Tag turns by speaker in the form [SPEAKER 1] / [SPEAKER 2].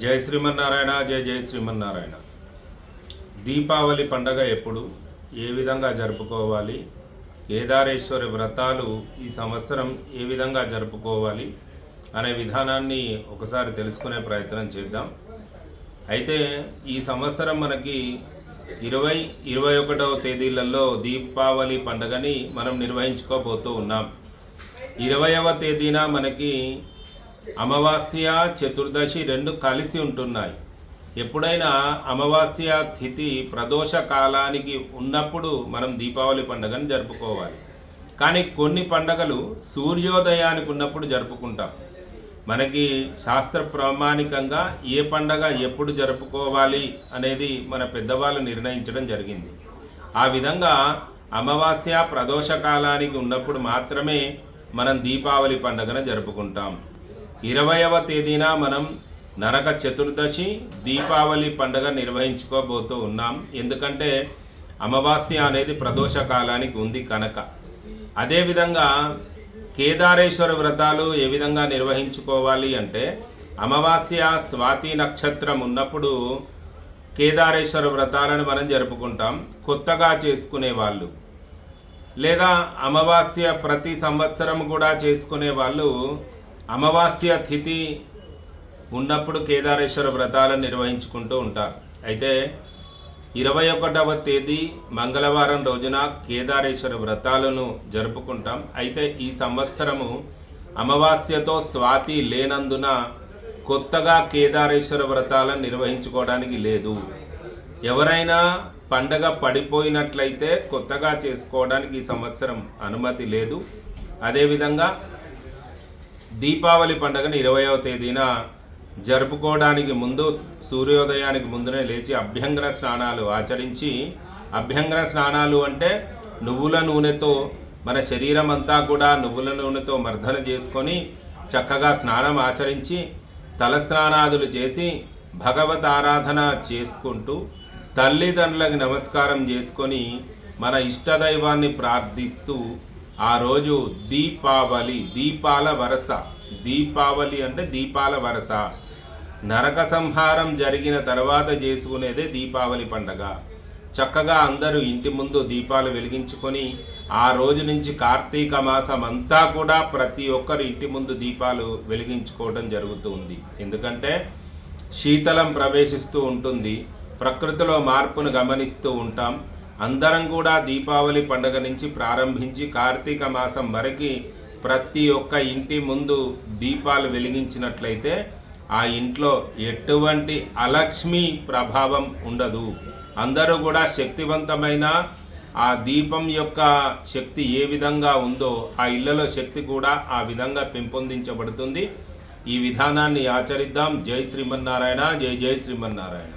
[SPEAKER 1] జై శ్రీమన్నారాయణ జై జై శ్రీమన్నారాయణ. దీపావళి పండగ ఎప్పుడు? ఏ విధంగా జరుపుకోవాలి? కేదారేశ్వరి వ్రతాలు ఈ సంవత్సరం ఏ విధంగా జరుపుకోవాలి? అనే విధానాన్ని ఒకసారి తెలుసుకునే ప్రయత్నం చేద్దాం. అయితే ఈ సంవత్సరం మనకి ఇరవై ఇరవై ఒకటవ తేదీలలో దీపావళి పండుగని మనం నిర్వహించుకోబోతూ ఉన్నాం. ఇరవైవ తేదీన మనకి అమావాస్య చతుర్దశి రెండు కలిసి ఉంటున్నాయి. ఎప్పుడైనా అమావాస్య తిథి ప్రదోష కాలానికి ఉన్నప్పుడు మనం దీపావళి పండుగను జరుపుకోవాలి. కానీ కొన్ని పండగలు సూర్యోదయానికి ఉన్నప్పుడు జరుపుకుంటాం. మనకి శాస్త్ర ప్రామాణికంగా ఏ పండగ ఎప్పుడు జరుపుకోవాలి అనేది మన పెద్దవాళ్ళు నిర్ణయించడం జరిగింది. ఆ విధంగా అమావాస్య ప్రదోష కాలానికి ఉన్నప్పుడు మాత్రమే మనం దీపావళి పండుగను జరుపుకుంటాం. ఇరవయవ తేదీన మనం నరక చతుర్దశి దీపావళి పండుగ నిర్వహించుకోబోతూ ఉన్నాం. ఎందుకంటే అమావాస్య అనేది ప్రదోష కాలానికి ఉంది కనుక. అదేవిధంగా కేదారేశ్వర వ్రతాలు ఏ విధంగా నిర్వహించుకోవాలి అంటే అమావాస్య స్వాతి నక్షత్రం ఉన్నప్పుడు కేదారేశ్వర వ్రతాలను మనం జరుపుకుంటాం. కొత్తగా చేసుకునే వాళ్ళు లేదా అమావాస్య ప్రతి సంవత్సరం కూడా చేసుకునే వాళ్ళు అమావాస్య తిథి ఉన్నప్పుడు కేదారేశ్వర వ్రతాలను నిర్వహించుకుంటూ ఉంటారు. అయితే ఇరవై ఒకటవ తేదీ మంగళవారం రోజున కేదారేశ్వర వ్రతాలను జరుపుకుంటాం. అయితే ఈ సంవత్సరము అమావాస్యతో స్వాతి లేనందున కొత్తగా కేదారేశ్వర వ్రతాలను నిర్వహించుకోవడానికి లేదు. ఎవరైనా పండగ పడిపోయినట్లయితే కొత్తగా చేసుకోవడానికి ఈ సంవత్సరం అనుమతి లేదు. అదేవిధంగా దీపావళి పండుగను ఇరవయవ తేదీన జరుపుకోవడానికి ముందు సూర్యోదయానికి ముందునే లేచి అభ్యంగన స్నానాలు ఆచరించి అభ్యంగన స్నానాలు అంటే నువ్వుల నూనెతో మన శరీరం అంతా కూడా నువ్వుల నూనెతో మర్దన చేసుకొని చక్కగా స్నానం ఆచరించి తలస్నానాదులు చేసి భగవత్ ఆరాధన చేసుకుంటూ తల్లిదండ్రులకు నమస్కారం చేసుకొని మన ఇష్టదైవాన్ని ప్రార్థిస్తూ ఆ రోజు దీపావళి దీపాల వరస. దీపావళి అంటే దీపాల వరస. నరక సంహారం జరిగిన తర్వాత చేసుకునేదే దీపావళి పండగ. చక్కగా అందరూ ఇంటి ముందు దీపాలు వెలిగించుకొని ఆ రోజు నుంచి కార్తీక మాసం అంతా కూడా ప్రతి ఒక్కరు ఇంటి ముందు దీపాలు వెలిగించుకోవడం జరుగుతుంది ఎందుకంటే శీతలం ప్రవేశిస్తూ ఉంటుంది. ప్రకృతిలో మార్పును గమనిస్తూ ఉంటాం. అందరం కూడా దీపావళి పండుగ నుంచి ప్రారంభించి కార్తీక మాసం వరకు ప్రతి ఒక్క ఇంటి ముందు దీపాలు వెలిగించినట్లయితే ఆ ఇంట్లో ఎటువంటి అలక్ష్మి ప్రభావం ఉండదు. అందరూ కూడా శక్తివంతమైన ఆ దీపం యొక్క శక్తి ఏ విధంగా ఉందో ఆ ఇళ్ళలో శక్తి కూడా ఆ విధంగా పెంపొందించబడుతుంది. ఈ విధానాన్ని ఆచరిద్దాం. జై శ్రీమన్నారాయణ. జై జై శ్రీమన్నారాయణ.